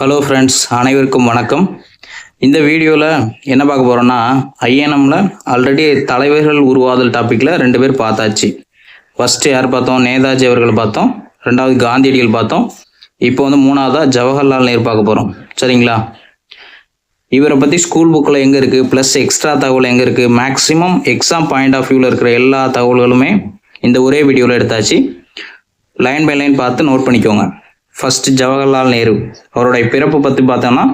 Hello friends அனைவருக்கும் வணக்கம். இந்த வீடியோவில் என்ன பார்க்க போகிறோன்னா ஐஎன்எம்ல ஆல்ரெடி தலைவர்கள் உருவாதல் டாப்பிக்கில் ரெண்டு பேர் பார்த்தாச்சு. ஃபஸ்ட்டு யார் பார்த்தோம்? நேதாஜி அவர்கள் பார்த்தோம். ரெண்டாவது காந்தியடிகள் பார்த்தோம். இப்போ வந்து மூணாவதாக ஜவஹர்லால் நேரு பார்க்க போகிறோம் சரிங்களா? இவரை பற்றி ஸ்கூல் புக்கில் எங்கே இருக்குது ப்ளஸ் எக்ஸ்ட்ரா தகவல் எங்கே இருக்குது மேக்ஸிமம் எக்ஸாம் பாயிண்ட் ஆஃப் வியூவில் இருக்கிற எல்லா தகவல்களுமே இந்த ஒரே வீடியோவில் எடுத்தாச்சு. லைன் பை லைன் பார்த்து நோட் பண்ணிக்கோங்க. ஃபர்ஸ்ட் ஜவஹர்லால் நேரு அவருடைய பிறப்பு பற்றி பார்த்தோம்னா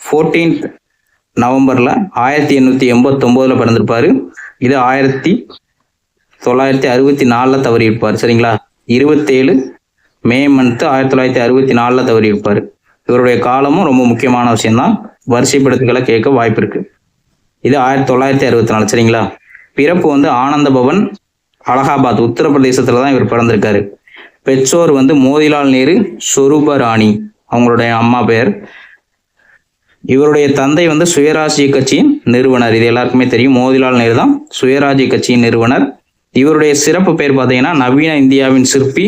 ஃபோர்டீன்த் நவம்பரில் ஆயிரத்தி எண்ணூற்றி எண்பத்தொம்போதில் பிறந்திருப்பார். இது ஆயிரத்தி தொள்ளாயிரத்தி அறுபத்தி நாலில் தவறியிருப்பார் சரிங்களா? இருபத்தேழு மே மந்த்து ஆயிரத்தி தொள்ளாயிரத்தி அறுபத்தி நாலில் தவறியிருப்பார். இவருடைய காலமும் ரொம்ப முக்கியமான விஷயம்தான். வரிசைப்படுத்துகளை கேட்க வாய்ப்பு இருக்கு இது ஆயிரத்தி தொள்ளாயிரத்தி அறுபத்தி நாலு சரிங்களா? பிறப்பு வந்து ஆனந்த பவன் அலகாபாத் உத்தரப்பிரதேசத்தில் தான் இவர் பிறந்திருக்காரு. பெற்றோர் வந்து மோதிலால் நேரு சொரூபராணி அவங்களுடைய அம்மா பெயர். இவருடைய தந்தை வந்து சுயராஜ்ய கட்சியின் நிறுவனர். இது எல்லாருக்குமே தெரியும். மோதிலால் நேரு தான் சுயராஜ்ய கட்சியின் நிறுவனர். இவருடைய சிறப்பு பெயர் பார்த்தீங்கன்னா நவீன இந்தியாவின் சிற்பி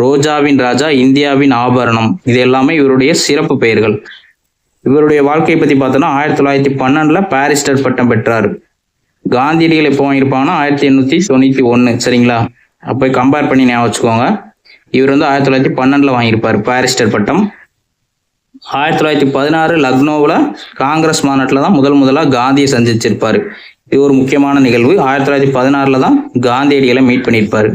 ரோஜாவின் ராஜா இந்தியாவின் ஆபரணம். இது எல்லாமே இவருடைய சிறப்பு பெயர்கள். இவருடைய வாழ்க்கையை பத்தி பார்த்தோம்னா ஆயிரத்தி தொள்ளாயிரத்தி பன்னெண்டுல பாரிஸ்டர் பட்டம் பெற்றார். காந்தியடிகள் எப்போ வாங்கியிருப்பாங்கன்னா ஆயிரத்தி எண்ணூத்தி தொண்ணூத்தி ஒன்று சரிங்களா? அப்போ கம்பேர் பண்ணி ஞாபகம் வச்சுக்கோங்க. இவர் வந்து ஆயிரத்தி தொள்ளாயிரத்தி பன்னெண்டில் வாங்கியிருப்பார் பாரிஸ்டர் பட்டம். ஆயிரத்தி தொள்ளாயிரத்தி பதினாறு லக்னோவில் காங்கிரஸ் மாநாட்டில் தான் முதல் முதலாக காந்தியை சந்திச்சிருப்பார். இது ஒரு முக்கியமான நிகழ்வு. ஆயிரத்தி தொள்ளாயிரத்தி பதினாறில் தான் காந்தியடிகளை மீட் பண்ணியிருப்பார்.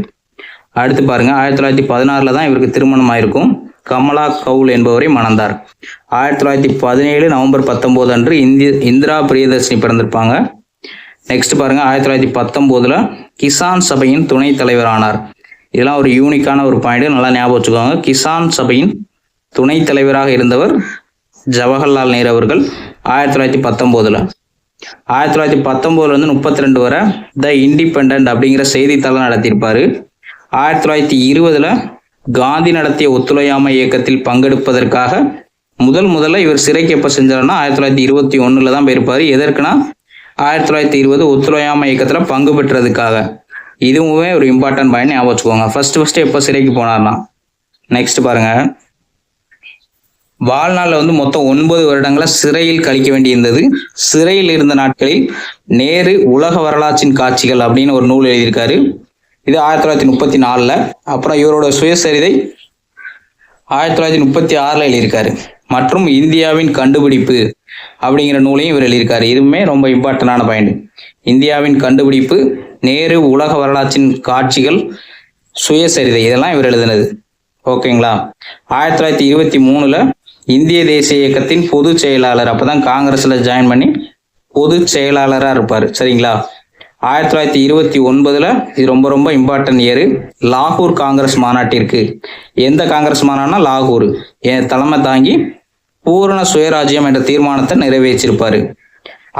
அடுத்து பாருங்க ஆயிரத்தி தொள்ளாயிரத்தி பதினாறில் தான் இவருக்கு திருமணம் ஆயிருக்கும் கமலா கவுல் என்பவரை மணந்தார். ஆயிரத்தி தொள்ளாயிரத்தி பதினேழு நவம்பர் பத்தொம்போது அன்று இந்திய இந்திரா பிரியதர்ஷினி பிறந்திருப்பாங்க. நெக்ஸ்ட் பாருங்க ஆயிரத்தி தொள்ளாயிரத்தி பத்தொம்போதில் கிசான் சபையின் துணைத் தலைவர் ஆனார் இதெல்லாம் ஒரு யூனிக்கான ஒரு பாயிண்ட் நல்லா ஞாபகம் வச்சுக்கோங்க. கிசான் சபையின் துணைத் தலைவராக இருந்தவர் ஜவஹர்லால் நேரு அவர்கள் ஆயிரத்தி தொள்ளாயிரத்தி பத்தொம்போதில். ஆயிரத்தி தொள்ளாயிரத்தி பத்தொம்போதுலேருந்து முப்பத்தி ரெண்டு வரை த இண்டிபெண்ட் அப்படிங்கிற செய்தித்தாளம் நடத்தியிருப்பாரு. ஆயிரத்தி தொள்ளாயிரத்தி இருபதுல காந்தி நடத்திய ஒத்துழையாமை இயக்கத்தில் பங்கெடுப்பதற்காக முதல் முதல்ல இவர் சிறைக்கு எப்போ செஞ்சாருன்னா ஆயிரத்தி தொள்ளாயிரத்தி இருபத்தி ஒண்ணுல தான் போயிருப்பாரு. எதற்குனா ஆயிரத்தி தொள்ளாயிரத்தி இருபது ஒத்துழையாமை இயக்கத்தில் பங்கு பெற்றதுக்காக. இதுவுமே ஒரு இம்பார்ட்டன்ட் பாயிண்ட் ஞாபகம் வச்சுக்கோங்க. ஃபர்ஸ்ட் ஃபர்ஸ்ட் எப்போ சிறைக்கு போனார்னா? நெக்ஸ்ட் பாருங்க. வாழ்நாளில் வந்து மொத்தம் ஒன்பது வருடங்களை சிறையில் கழிக்க வேண்டியிருந்தது. சிறையில் இருந்த நாட்களில் நேரு உலக வரலாற்றின் காட்சிகள் அப்படின்னு ஒரு நூல் எழுதியிருக்காரு. இது ஆயிரத்தி தொள்ளாயிரத்தி முப்பத்தி நாலில். அப்புறம் இவரோட சுயசரிதை ஆயிரத்தி தொள்ளாயிரத்தி முப்பத்தி ஆறில் எழுதியிருக்காரு. மற்றும் இந்தியாவின் கண்டுபிடிப்பு அப்படிங்கிற நூலையும் இவர் எழுதியிருக்காரு. இதுவுமே ரொம்ப இம்பார்ட்டண்டான பாயிண்ட் இந்தியாவின் கண்டுபிடிப்பு நேரு உலக வரலாற்றின் காட்சிகள் சுயசரிதை இதெல்லாம் இவர் எழுதினது. ஓகேங்களா ஆயிரத்தி தொள்ளாயிரத்தி இருபத்தி மூணுல இந்திய தேசிய இயக்கத்தின் பொதுச் செயலாளர் அப்பதான் காங்கிரஸ்ல ஜாயின் பண்ணி பொதுச் செயலாளராக இருப்பார். சரிங்களா? ஆயிரத்தி தொள்ளாயிரத்தி இருபத்தி ஒன்பதுல இது ரொம்ப ரொம்ப இம்பார்ட்டன்ட் இயர் லாகூர் காங்கிரஸ் மாநாட்டிற்கு. எந்த காங்கிரஸ் மாநாடுனா லாகூர். என் தலைமை தாங்கி பூரண சுயராஜ்யம் என்ற தீர்மானத்தை நிறைவேற்றிருப்பாரு.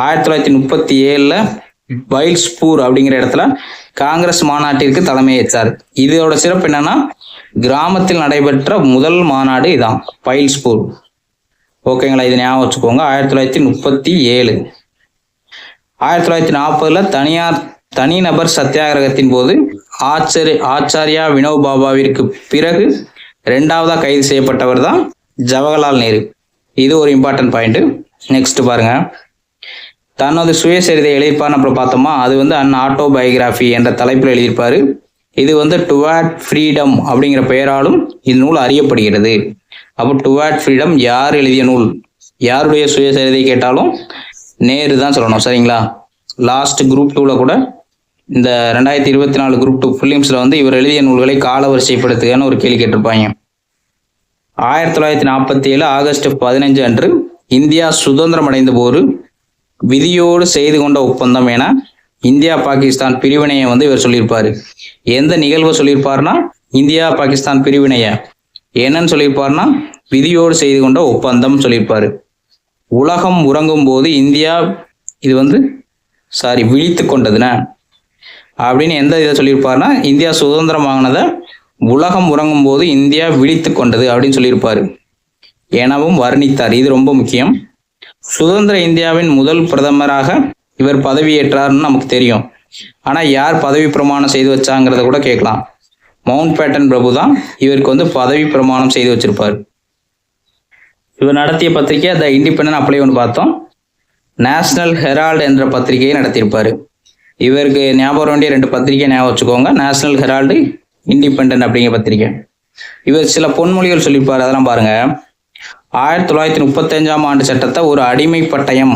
ஆயிரத்தி தொள்ளாயிரத்தி முப்பத்தி ஏழுல பைல்ஸ்பூர் அப்படிங்கிற இடத்துல காங்கிரஸ் மாநாட்டிற்கு தலைமையேற்றார் இதோட சிறப்பு என்னன்னா கிராமத்தில் நடைபெற்ற முதல் மாநாடு இதான் பைல்ஸ்பூர் ஓகேங்களா இது ஞாபகம் வச்சுக்கோங்க. ஆயிரத்தி தொள்ளாயிரத்தி முப்பத்தி ஏழு. ஆயிரத்தி தொள்ளாயிரத்தி நாற்பதுல தனியார் தனிநபர் சத்தியாகிரகத்தின் போது ஆச்சரிய ஆச்சாரியா வினோபாபாவிற்கு பிறகு ரெண்டாவதா கைது செய்யப்பட்டவர் தான் ஜவஹர்லால் நேரு. இது ஒரு இம்பார்ட்டன்ட் பாயிண்ட்டு நெக்ஸ்ட் பாருங்க. தனது சுயசரிதை எழுதியிருப்பார்னு அப்புறம் பார்த்தோமா? அது வந்து அன் ஆட்டோபயோகிராஃபி என்ற தலைப்பில் எழுதியிருப்பார். இது வந்து டுவாட் ஃப்ரீடம் அப்படிங்கிற பெயராலும் இந்நூல் அறியப்படுகிறது. அப்போ டுவாட் ஃப்ரீடம் யார் எழுதிய நூல்? யாருடைய சுயசரிதை கேட்டாலும் நேரு தான் சொல்லணும் சரிங்களா? லாஸ்ட் குரூப் டூவில் கூட இந்த ரெண்டாயிரத்தி இருபத்தி நாலு குரூப் டூ ஃபிலிம்ஸில் வந்து இவர் எழுதிய நூல்களை காலவரிசைப்படுத்துகன்னு ஒரு கேள்வி கேட்டிருப்பாங்க. ஆயிரத்தி தொள்ளாயிரத்தி நாற்பத்தி ஏழு ஆகஸ்ட் பதினஞ்சு அன்று இந்தியா சுதந்திரம் அடைந்த போது விதியோடு செய்து கொண்ட ஒப்பந்தம் என இந்தியா பாகிஸ்தான் பிரிவினையை வந்து இவர் சொல்லியிருப்பாரு. எந்த நிகழ்வை சொல்லியிருப்பாருன்னா இந்தியா பாகிஸ்தான் பிரிவினைய. என்னன்னு சொல்லியிருப்பாருன்னா விதியோடு செய்து கொண்ட ஒப்பந்தம் சொல்லியிருப்பாரு. உலகம் உறங்கும் போது இந்தியா இது வந்து சாரி விழித்து கொண்டதுன. அப்படின்னு எந்த இதை சொல்லியிருப்பாருன்னா இந்தியா சுதந்திரம் வாங்கினதை உலகம் உறங்கும் போது இந்தியா விழித்து கொண்டது அப்படின்னு சொல்லியிருப்பாரு. எனவும் வர்ணித்தார். இது ரொம்ப முக்கியம். சுதந்திர இந்தியாவின் முதல் பிரதமராக இவர் பதவியேற்றார்னு நமக்கு தெரியும். ஆனா யார் பதவி பிரமாணம் செய்து வச்சாங்கிறத கூட கேட்கலாம். மவுண்ட் பேட்டன் பிரபு தான் இவருக்கு வந்து பதவி பிரமாணம் செய்து வச்சிருப்பார். இவர் நடத்திய பத்திரிகை த இண்டிபெண்டன்ட் அப்ளை ஒன்று பார்த்தோம். நேஷனல் ஹெரால்டு என்ற பத்திரிகையை நடத்தியிருப்பார். இவருக்கு ஞாபகம் வேண்டிய ரெண்டு பத்திரிகை ஞாபகம் வச்சுக்கோங்க. நேஷனல் ஹெரால்டு இண்டிபெண்டன்ட் அப்படிங்கிற பத்திரிகை இவர் சில பொன்மொழிகள் சொல்லியிருப்பார் அதெல்லாம் பாருங்க. ஆயிரத்தி தொள்ளாயிரத்தி முப்பத்தஞ்சாம் ஆண்டு சட்டத்தை ஒரு அடிமை பட்டயம்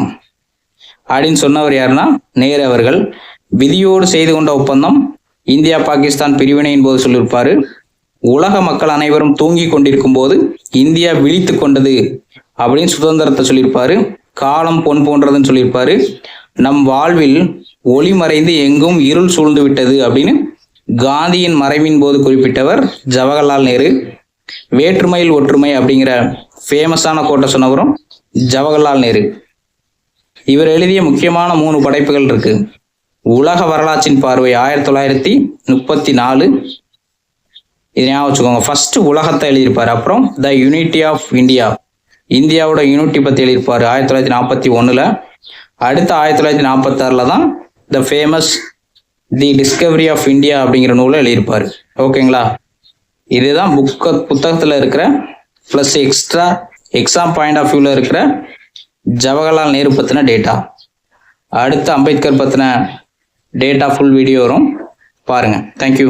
அப்படின்னு சொன்னவர் யாருன்னா? நேரு அவர்கள். விதியோடு செய்து கொண்ட ஒப்பந்தம் இந்தியா பாகிஸ்தான் பிரிவினையின் போது சொல்லியிருப்பாரு. உலக மக்கள் அனைவரும் தூங்கி கொண்டிருக்கும் போது இந்தியா விழித்து கொண்டது அப்படின்னு சுதந்திரத்தை சொல்லியிருப்பாரு. காலம் பொன் போன்றதுன்னு சொல்லியிருப்பாரு. நம் வாழ்வில் ஒளி மறைந்து எங்கும் இருள் சூழ்ந்து விட்டது அப்படின்னு காந்தியின் மறைவின் போது குறிப்பிட்டவர் ஜவஹர்லால் நேரு. வேற்றுமையில் ஒற்றுமை அப்படிங்கிற ஃபேமஸான கோட்டை சொன்னவரும் ஜவஹர்லால் நேரு. இவர் எழுதிய முக்கியமான மூணு படைப்புகள் இருக்கு. உலக வரலாற்றின் பார்வை ஆயிரத்தி தொள்ளாயிரத்தி முப்பத்தி நாலு. இது ஞாபகம் வச்சுக்கோங்க. ஃபர்ஸ்ட் உலகத்தை எழுதியிருப்பார். அப்புறம் த யூனிட்டி ஆஃப் இந்தியா இந்தியாவோட யூனிட்டி பற்றி எழுதியிருப்பார். ஆயிரத்தி தொள்ளாயிரத்தி நாற்பத்தி ஒன்றில் அடுத்த ஆயிரத்தி தொள்ளாயிரத்தி நாற்பத்தாறில் தான் the famous the discovery of India அப்படிங்கிற நூலை எழுதியிருப்பார். ஓகேங்களா? இதுதான் புக்க புத்தகத்தில் இருக்கிற plus extra exam point of வியூவில் இருக்கிற ஜவஹர்லால் நேரு பற்றின டேட்டா அடுத்து அம்பேத்கர் பற்றின டேட்டா ஃபுல் வீடியோ வரும் பாருங்கள் தேங்க்யூ